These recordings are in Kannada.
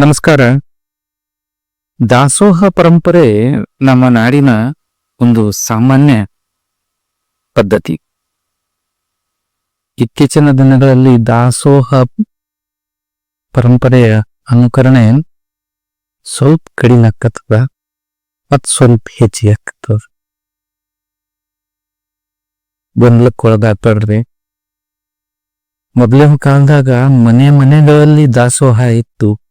ನಮಸ್ಕಾರ. ದಾಸೋಹ ಪರಂಪರೆ ನಮ್ಮ ನಾಡಿನ ಒಂದು ಸಾಮಾನ್ಯ ಪದ್ಧತಿ. ಇತ್ತೀಚಿನ ದಿನಗಳಲ್ಲಿ ದಾಸೋಹ ಪರಂಪರೆಯ ಅನುಕರಣೆ ಸ್ವಲ್ಪ ಕಡಿಮೆ ಆಕತ್ತದ ಮತ್ ಸ್ವಲ್ಪ ಹೆಚ್ಚಿ ಆಕತ್ತದ ಗೊಂದಲಕ್ಕೆ ಒಳಗಾಗ್ಬೇಡ್ರಿ ಮೊದಲಿನ ಕಾಲದಾಗ ಮನೆ ಮನೆಗಳಲ್ಲಿ ದಾಸೋಹ ಇತ್ತು.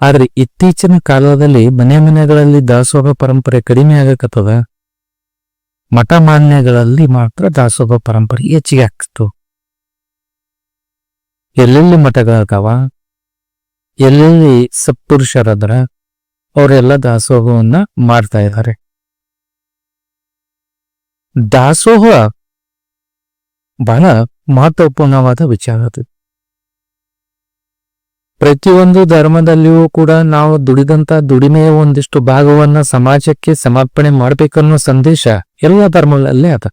ಆದ್ರೆ ಇತ್ತೀಚಿನ ಕಾಲದಲ್ಲಿ ಮನೆ ಮನೆಗಳಲ್ಲಿ ದಾಸೋಹ ಪರಂಪರೆ ಕಡಿಮೆ ಆಗಕತ್ತದ? ಮಠ ಮಾನ್ಯಗಳಲ್ಲಿ ಮಾತ್ರ ದಾಸೋಹ ಪರಂಪರೆ ಹೆಚ್ಚಿಗೆ ಆಗ್ತಿತ್ತು. ಎಲ್ಲೆಲ್ಲಿ ಮಠಗಳಾಗವ ಎಲ್ಲೆಲ್ಲಿ ಸತ್ಪುರುಷರದ್ರ? ಅವರೆಲ್ಲ ದಾಸೋಹವನ್ನ ಮಾಡ್ತಾ ಇದ್ದಾರೆ. ದಾಸೋಹ ಬಹಳ ಮಹತ್ವಪೂರ್ಣವಾದ ವಿಚಾರ ಅದು. ಪ್ರತಿಯೊಂದು ಧರ್ಮದಲ್ಲಿಯೂ ಕೂಡ ನಾವು ದುಡಿದಂತ ದುಡಿಮೆಯ ಒಂದಿಷ್ಟು ಭಾಗವನ್ನ ಸಮಾಜಕ್ಕೆ ಸಮರ್ಪಣೆ ಮಾಡ್ಬೇಕನ್ನೋ ಸಂದೇಶ ಎಲ್ಲ ಧರ್ಮಗಳಲ್ಲೇ ಅದ.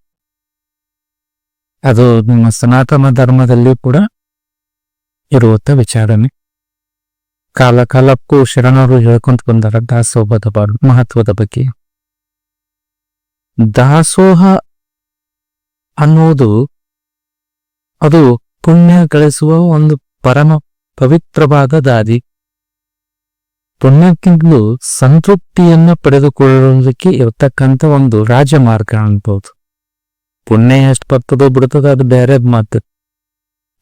ಅದು ನಮ್ಮ ಸನಾತನ ಧರ್ಮದಲ್ಲಿಯೂ ಕೂಡ ಇರುವಂತ ವಿಚಾರನೆ. ಕಾಲ ಕಾಲಕ್ಕೂ ಶರಣರು ಹೇಳ್ಕೊಂತ ಬಂದಾರ ದಾಸೋಹದ ಮಹತ್ವದ ಬಗ್ಗೆ. ದಾಸೋಹ ಅನ್ನೋದು ಅದು ಪುಣ್ಯ ಗಳಿಸುವ ಒಂದು ಪರಮ ಪವಿತ್ರವಾದ ದಾರಿ ಪುಣ್ಯಕ್ಕಿಂತಲೂ ಸಂತೃಪ್ತಿಯನ್ನ ಪಡೆದುಕೊಳ್ಳುವುದಕ್ಕೆ ಇರತಕ್ಕಂಥ ಒಂದು ರಾಜಮಾರ್ಗ ಅನ್ಬೋದು. ಪುಣ್ಯ ಎಷ್ಟು ಬರ್ತದೋ ಬಿಡ್ತದೋ ಅದು ಬೇರೆ ಮಾತು.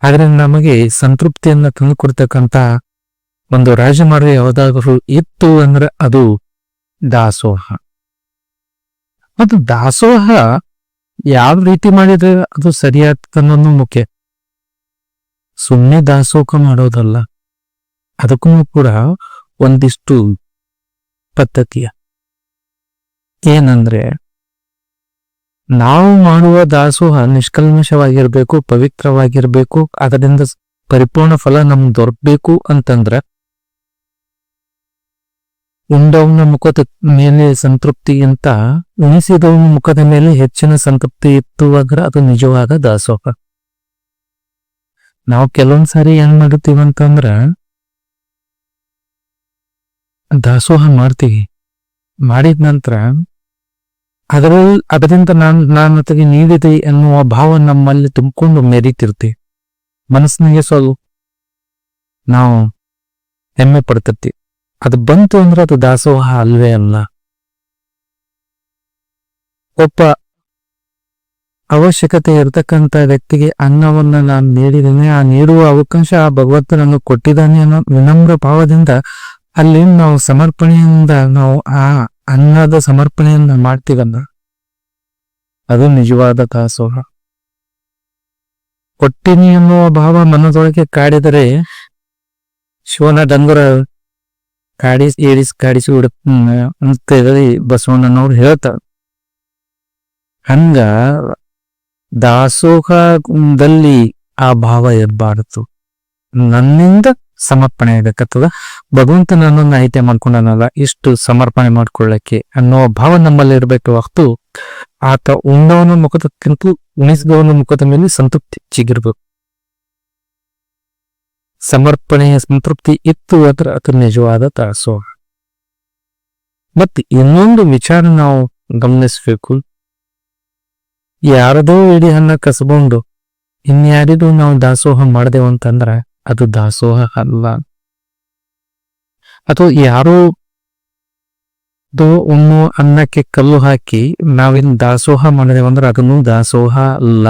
ಆದ್ರೆ ನಮಗೆ ಸಂತೃಪ್ತಿಯನ್ನ ತಂದುಕೊಡ್ತಕ್ಕಂಥ ಒಂದು ರಾಜಮಾರ್ಗ ಯಾವ್ದಾದ್ರು ಇತ್ತು ಅಂದ್ರೆ ಅದು ದಾಸೋಹ. ಅದು ದಾಸೋಹ ಯಾವ ರೀತಿ ಮಾಡಿದ್ರೆ ಅದು ಸರಿಯಾದ ಅನ್ನೋದು ಮುಖ್ಯ. ಸುಮ್ಮನೆ ದಾಸೋಹ ಮಾಡೋದಲ್ಲ. ಅದಕ್ಕೂ ಕೂಡ ಒಂದಿಷ್ಟು ಪದ್ಧತಿಯ. ಏನಂದ್ರೆ, ನಾವು ಮಾಡುವ ದಾಸೋಹ ನಿಷ್ಕಲ್ಮಶವಾಗಿರ್ಬೇಕು, ಪವಿತ್ರವಾಗಿರ್ಬೇಕು, ಅದರಿಂದ ಪರಿಪೂರ್ಣ ಫಲ ನಮ್ಗೆ ದೊರಕಬೇಕು ಅಂತಂದ್ರ, ಉಂಡವನ ಮುಖದ ಮೇಲೆ ಸಂತೃಪ್ತಿಗಿಂತ ಉಣಿಸಿದವನ ಮುಖದ ಮೇಲೆ ಹೆಚ್ಚಿನ ಸಂತೃಪ್ತಿ ಇತ್ತು ಅಂದ್ರೆ ಅದು ನಿಜವಾದ ದಾಸೋಹ. ನಾವು ಕೆಲವೊಂದ್ ಸಾರಿ ಏನ್ ಮಾಡುತ್ತೀವಿ ಅಂತಂದ್ರ, ದಾಸೋಹ ಮಾಡ್ತೀವಿ. ಮಾಡಿದ ನಂತರ ಅದರಲ್ಲಿ ಅದರಿಂದ ನಾನ್, ನಾನು ಅತಗೆ ನೀಡಿದೆ ಎನ್ನುವ ಭಾವ ನಮ್ಮಲ್ಲಿ ತುಂಬಿಕೊಂಡು ಮೆರೀತಿರ್ತಿ. ಮನಸ್ಸಿನಾಗೆ ಸ್ವಲ್ಪ ನಾವು ಹೆಮ್ಮೆ ಪಡ್ತಿರ್ತೀವಿ ಅದು ಬಂತು ಅಂದ್ರೆ ಅದು ದಾಸೋಹ ಅಲ್ವೇ ಅಲ್ಲ. ಒಬ್ಬ ಅವಶ್ಯಕತೆ ಇರತಕ್ಕಂತ ವ್ಯಕ್ತಿಗೆ ಅನ್ನವನ್ನ ನಾನು ನೀಡಿದ್ದೇನೆ. ಆ ನೀಡುವ ಅವಕಾಶ ಆ ಭಗವಂತ ನನಗೆ ಕೊಟ್ಟಿದ್ದಾನೆ ಅನ್ನೋ ವಿನಮ್ರ ಭಾವದಿಂದ ಅಲ್ಲಿ ನಾವು ಸಮರ್ಪಣೆಯಿಂದ ನಾವು ಆ ಅನ್ನದ ಸಮರ್ಪಣೆಯನ್ನ ಮಾಡ್ತೀವಲ್ಲ? ಅದು ನಿಜವಾದ ದಾಸೋಹ. ಕೊಟ್ಟಿನಿ ಅನ್ನುವ ಭಾವ ಮನದೊಳಗೆ ಕಾಡಿದರೆ ಶಿವನ ಡಂಗುರ ಕಾಡಿ ಏರಿಸಿ ಕಾಡಿಸಿ ಬಿಡ ಅಂತ ಬಸವಣ್ಣನವ್ರು ಹೇಳ್ತಾರೆ. ಹಂಗ ದಾಸೋಹದಲ್ಲಿ ಆ ಭಾವ ಇರಬಾರದು. ನನ್ನಿಂದ ಸಮರ್ಪಣೆ ಆಗಕತ್ತದ ಭಗವಂತ ನನ್ನನ್ನು ಆಯ್ಕೆ ಮಾಡ್ಕೊಂಡನಲ್ಲ, ಇಷ್ಟು ಸಮರ್ಪಣೆ ಮಾಡ್ಕೊಳ್ಳಕ್ಕೆ ಅನ್ನೋ ಭಾವ ನಮ್ಮಲ್ಲಿ ಇರಬೇಕು. ಹೊರತು ಆತ ಉಂಡವನ ಮುಖದಕ್ಕಿಂತ ಉಣಿಸಿದವನ ಮುಖದ ಮೇಲೆ ಸಂತೃಪ್ತಿ ಚಿಗಿರ್ಬೇಕು. ಸಮರ್ಪಣೆಯ ಸಂತೃಪ್ತಿ ಇತ್ತು ಅಂದ್ರೆ ಅದು ನಿಜವಾದ ದಾಸೋಹ. ಮತ್ತೆ ಇನ್ನೊಂದು ವಿಚಾರ ನಾವು ಗಮನಿಸ್ಬೇಕು. ಯಾರದೋ ಇಡೀ ಹನ್ನ ಕಸ್ಕೊಂಡು ಇನ್ಯಾರಿದು ನಾವು ದಾಸೋಹ ಮಾಡಿದೆವು ಅಂತಂದ್ರ ಅದು ದಾಸೋಹ ಅಲ್ಲ. ಅಥವಾ ಯಾರೋ ದೋ ಉಣ್ಣು ಅನ್ನಕ್ಕೆ ಕಲ್ಲು ಹಾಕಿ ನಾವಿನ್ ದಾಸೋಹ ಮಾಡಿದೆವು ಅಂದ್ರೆ ಅದನ್ನು ದಾಸೋಹ ಅಲ್ಲ.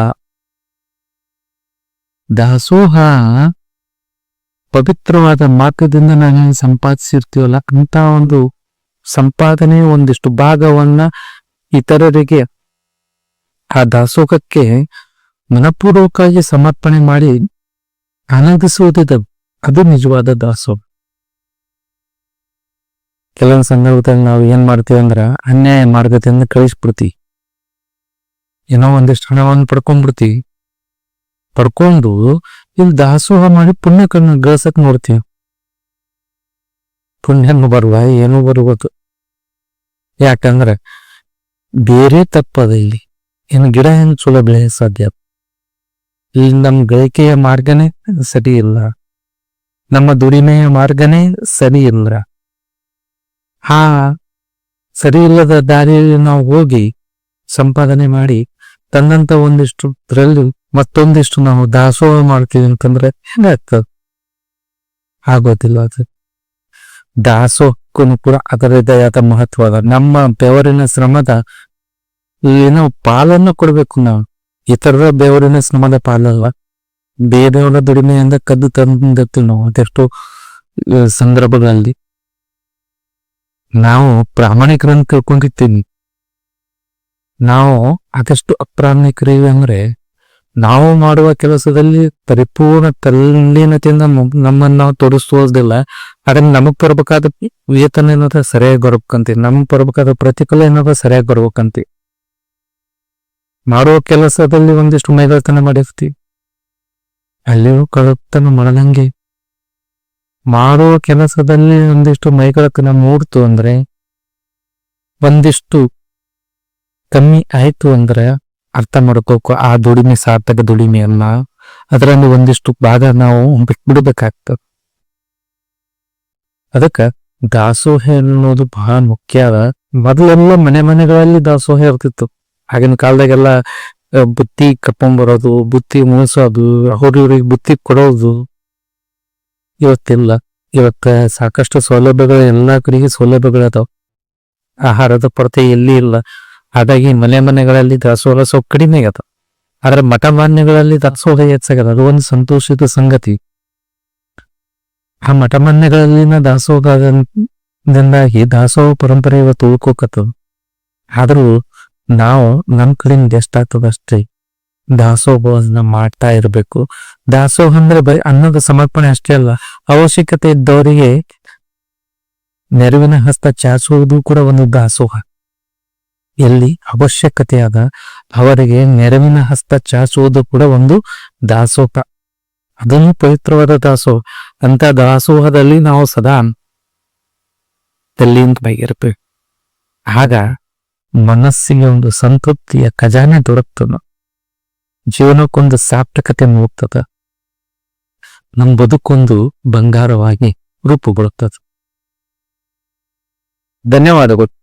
ದಾಸೋಹ ಪವಿತ್ರವಾದ ಮಾರ್ಗದಿಂದ ನಾವು ಸಂಪಾದಿಸಿರ್ತೀವಲ್ಲ ಅಂತ ಒಂದು ಸಂಪಾದನೆ ಒಂದಿಷ್ಟು ಭಾಗವನ್ನ ಇತರರಿಗೆ ಆ ದಾಸೋಹಕ್ಕೆ ಮನಪೂರ್ವಕವಾಗಿ ಸಮರ್ಪಣೆ ಮಾಡಿ ಆನಂದಿಸುವುದಿದೆ ಅದು ನಿಜವಾದ ದಾಸೋಹ. ಕೆಲವೊಂದು ಸಂದರ್ಭದಲ್ಲಿ ನಾವು ಏನ್ ಮಾಡ್ತೀವಿ ಅಂದ್ರ ಅನ್ಯಾಯ ಮಾರ್ಗದಿಂದ ಕಳಿಸ್ಬಿಡ್ತೀವಿ ಏನೋ ಒಂದಿಷ್ಟು ಹಣವನ್ನು ಪಡ್ಕೊಂಡ್ಬಿಡ್ತೀವಿ. ಪಡ್ಕೊಂಡು ಇಲ್ಲಿ ದಾಸೋಹ ಮಾಡಿ ಪುಣ್ಯ ಕಣ್ಣು ಗಳಿಸಕ್ ನೋಡ್ತೀವಿ. ಪುಣ್ಯನೂ ಬರುವ, ಏನೂ ಬರುವುದು. ಯಾಕಂದ್ರೆ ಬೇರೆ ತಪ್ಪದ ಇಲ್ಲಿ. ಇನ್ನು ಗಿಡ ಹೆಂಗ್ ಚಲೋ ಬೆಳೆಯ ಸಾಧ್ಯ? ಇಲ್ಲಿ ನಮ್ಮ ಗಳಿಕೆಯ ಮಾರ್ಗನೇ ಸರಿ ಇಲ್ಲ. ನಮ್ಮ ದುಡಿಮೆಯ ಮಾರ್ಗನೇ ಸರಿ ಇಲ್ಲ. ಆ ಸರಿ ಇಲ್ಲದ ದಾರಿಯಲ್ಲಿ ನಾವು ಹೋಗಿ ಸಂಪಾದನೆ ಮಾಡಿ ತನ್ನಂತ ಒಂದಿಷ್ಟು ಇದ್ರಲ್ಲಿ ಮತ್ತೊಂದಿಷ್ಟು ನಾವು ದಾಸೋಹ ಮಾಡ್ತೀವಿ ಅಂತಂದ್ರೆ ಹೆಂಗಾಗ್ತದ? ಆಗೋದಿಲ್ಲ ಅದು. ದಾಸೋಹಕ್ಕೂ ಕೂಡ ಅದರದ್ದೇ ಆದ ಮಹತ್ವ ಅದ. ನಮ್ಮ ಬೆವರಿನ ಶ್ರಮದ ಏನೋ ಪಾಲನ್ನು ಕೊಡ್ಬೇಕು ನಾವು. ಇತರರ ದೇವರನ್ನ ಶ್ರಮದ ಪಾಲಲ್ವ? ಬೇರೆಯವರ ದುಡಿಮೆಯಿಂದ ಕದ್ದು ತಂದಿರ್ತೀವಿ ನಾವು ಅದೆಷ್ಟೋ ಸಂದರ್ಭಗಳಲ್ಲಿ. ನಾವು ಪ್ರಾಮಾಣಿಕರನ್ನು ತಿಳ್ಕೊಂಡಿರ್ತೀವಿ. ನಾವು ಅದೆಷ್ಟು ಅಪ್ರಾಮಾಣಿಕರಿವೆ ಅಂದ್ರೆ, ನಾವು ಮಾಡುವ ಕೆಲಸದಲ್ಲಿ ಪರಿಪೂರ್ಣ ತಲ್ಲೀನತೆಯಿಂದ ನಮ್ಮನ್ನು ನಾವು ತೋರಿಸೋದಿಲ್ಲ ಆದ್ರೆ ನಮಗ್ ಬರ್ಬೇಕಾದ ವೇತನ ಏನಾದ್ರೂ ಸರಿಯಾಗಿ ಬರ್ಬೇಕಂತೀವಿ ನಮ್ಗೆ ಬರ್ಬೇಕಾದ ಪ್ರತಿಫಲ ಏನಾದ್ರೂ ಸರಿಯಾಗಿ ಬರ್ಬೇಕಂತಿ. ಮಾಡುವ ಕೆಲಸದಲ್ಲಿ ಒಂದಿಷ್ಟು ಮೈಗಳ್ತನ ಮಾಡಿರ್ತೀವಿ ಅಲ್ಲಿಯೂ ಕಳತನ ಮಾಡದಂಗೆ ಮಾಡುವ ಕೆಲಸದಲ್ಲಿ ಒಂದಿಷ್ಟು ಮೈಗಳತನ ಮೂಡ್ತು ಅಂದ್ರೆ, ಒಂದಿಷ್ಟು ಕಮ್ಮಿ ಆಯ್ತು ಅಂದ್ರೆ ಅರ್ಥ ಮಾಡ್ಕೋಕು ಆ ದುಡಿಮೆ, ಸಾರ್ಥಕ ದುಡಿಮೆಯನ್ನ ಅದರಲ್ಲಿ ಒಂದಿಷ್ಟು ಭಾಗ ನಾವು ಬಿಟ್ಬಿಡ್ಬೇಕಾಗ್ತದೆ. ಅದಕ್ಕ ದಾಸೋಹ ಅನ್ನೋದು ಬಹಳ ಮುಖ್ಯ ಮೊದಲೆಲ್ಲ ಮನೆ ಮನೆಗಳಲ್ಲಿ ದಾಸೋಹ ಇರ್ತಿತ್ತು. ಆಗಿನ ಕಾಲದಾಗೆಲ್ಲ ಬುತ್ತಿ ಕರ್ಕೊಂಡ್ಬರೋದು ಬುತ್ತಿ ಮುಗಿಸೋದು ಅವ್ರಿವ್ರಿಗೆ ಬುತ್ತಿ ಕೊಡೋದು ಇವತ್ತಿಲ್ಲ. ಇವತ್ತ ಸಾಕಷ್ಟು ಸೌಲಭ್ಯಗಳು ಎಲ್ಲಾ ಕಡೆಗೆ ಸೌಲಭ್ಯಗಳದಾವ. ಆಹಾರದ ಕೊರತೆ ಎಲ್ಲಿ ಇಲ್ಲ. ಹಾಗಾಗಿ ಮನೆ ಮನೆಗಳಲ್ಲಿ ದಾಸೋಹ ಸ್ವಲ್ಪ ಕಡಿಮೆ ಆಗದ. ಆದ್ರೆ ಮಠ ಮಾನ್ಯಗಳಲ್ಲಿ ದಾಸೋಹ ಹೆಚ್ಚಾಗದ. ಅದು ಒಂದು ಸಂತೋಷದ ಸಂಗತಿ. ಆ ಮಠ ಮಾನ್ಯಗಳಲ್ಲಿನ ದಾಸೋಹದಿಂದಾಗಿ ದಾಸೋಹ ಪರಂಪರೆ ಇವತ್ತು ಉಳ್ಕೋಕತ್ತದ. ಆದ್ರೂ ನಾವು ನಮ್ ಕಡೆಯಿಂದ ಎಷ್ಟಾಗ್ತದ ಅಷ್ಟೇ. ದಾಸೋಹವನ್ನ ಮಾಡ್ತಾ ಇರಬೇಕು. ದಾಸೋಹ ಅಂದ್ರೆ ಬರೀ ಅನ್ನದ ಸಮರ್ಪಣೆ ಅಷ್ಟೇ ಅಲ್ಲ, ಅವಶ್ಯಕತೆ ಇದ್ದವರಿಗೆ ನೆರವಿನ ಹಸ್ತ ಚಾಚುವುದು ಕೂಡ ಒಂದು ದಾಸೋಹ. ಎಲ್ಲಿ ಅವಶ್ಯಕತೆಯಾದ ಅವರಿಗೆ ನೆರವಿನ ಹಸ್ತ ಚಾಚುವುದು ಕೂಡ ಒಂದು ದಾಸೋಹ. ಅದನ್ನು ಪವಿತ್ರವಾದ ದಾಸೋಹ. ಅಂತ ದಾಸೋಹದಲ್ಲಿ ನಾವು ಸದಾ ತಲ್ಲಿಂದವಾಗಿರ್ಬೇಕು ಆಗ ಮನಸ್ಸಿಗೆ ಒಂದು ಸಂತೃಪ್ತಿಯ ಖಜಾನೆ ದೊರಕ್ತದ. ಜೀವನಕ್ಕೊಂದು ಸಾರ್ಥಕತೆ ಹೋಗ್ತದ ನಮ್ಮ ಬದುಕೊಂದು ಬಂಗಾರವಾಗಿ ರೂಪುಗೊಳ್ಳುತ್ತದೆ ಧನ್ಯವಾದಗಳು.